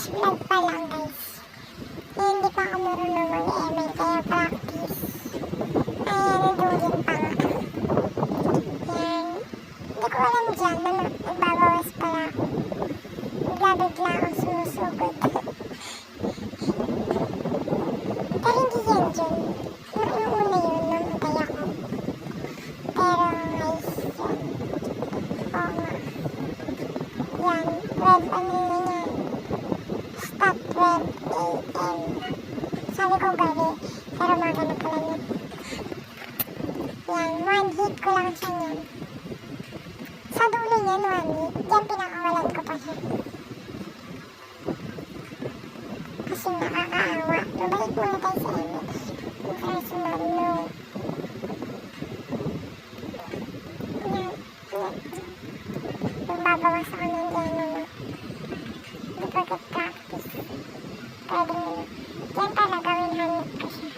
first vlog pa lang guys. Eh, hindi pa ako marunong mag-ML. Red AM. Sabi ko gabi, pero magano pala yun. Yan, one hit ko lang siya yan. Sa dulo niyan, one hit. Yan, pinakawalan ko pa siya. Kasi nakakaawa. Mabalik muna tayo sa image. Yung personal, no. Yan, yan. Magbabawas ako ng ano. Hindi pagka-practice. Pwede mo na. Yan talaga, winhanap ko siya.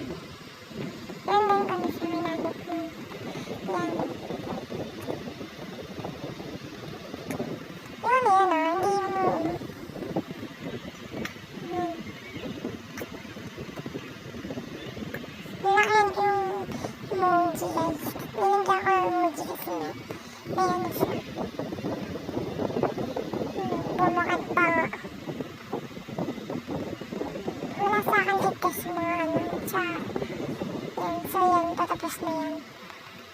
Yan din kami sa winhanap mo. Yan. Yun, yan, ah. Hindi mo. Yan. Ko yung emoji, guys. Nilagyan ko yung emoji kasi. May ano siya. Hmm, Bumukat pa nga. Wala sa akin ligtas yung mga ano. Tsaka, yan. So yan, tatapos na yan.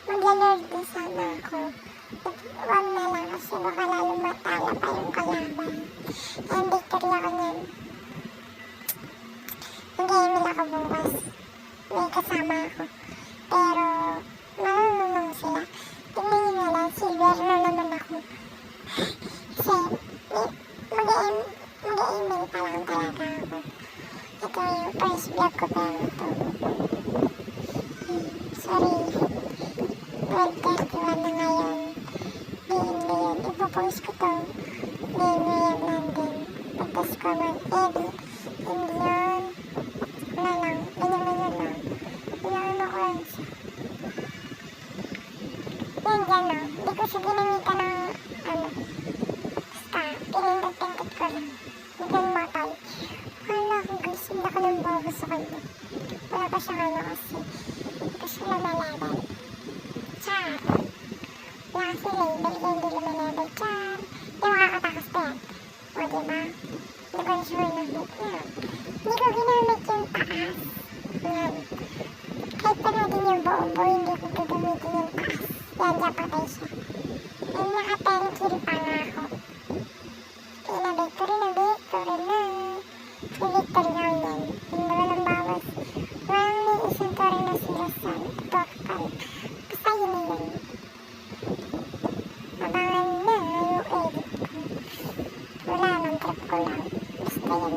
Magla-lord din sana ako. Wag na lang kasi baka lalo matala pa yung kalaban. And victory ako niyan. Mag-email ako bukas. May kasama ako. Pero, marunong sila. Na lang, silver na naman ako. Kasi, may- mag-em- mag-email pa lang talaga ako. Ito yung first vlog ko pero ito. Hmm, sorry. World 31 na ngayon. Ngayon ngayon, ipopost ko to. Ngayon ngayon nandun. Tapos ko mag-edit. Hindi yun. Wala lang. Ganyan-ganyan lang. Inaano ko lang siya. Yan dyan o. Hindi ko siya ginamitan ng ano. Basta, pinindot-pindot ko lang. Hanggang matay sa kanya. Wala ba siyang ano kasi. Hindi ko siya lumalaban. Char. Wala feeling. Baligay hindi lumalaban. Char. Di makakatakas pa yan. O diba? Hindi ko sure na hit niya. Hindi ko ginamit yung taas. Yan. Kahit panoodin yung buong buo, hindi ko gagamitin yung taas. Yan, yan patay siya. Yung naka-10 kill pa nga ako. Inabay ko rin, nabay ko rin na. May ko rin na sila sa doktor. Basta na yun. Abangan na yung edit ko. Wala nang trip ko lang. Basta yung.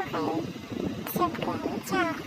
Okay. Siyempre, ciao.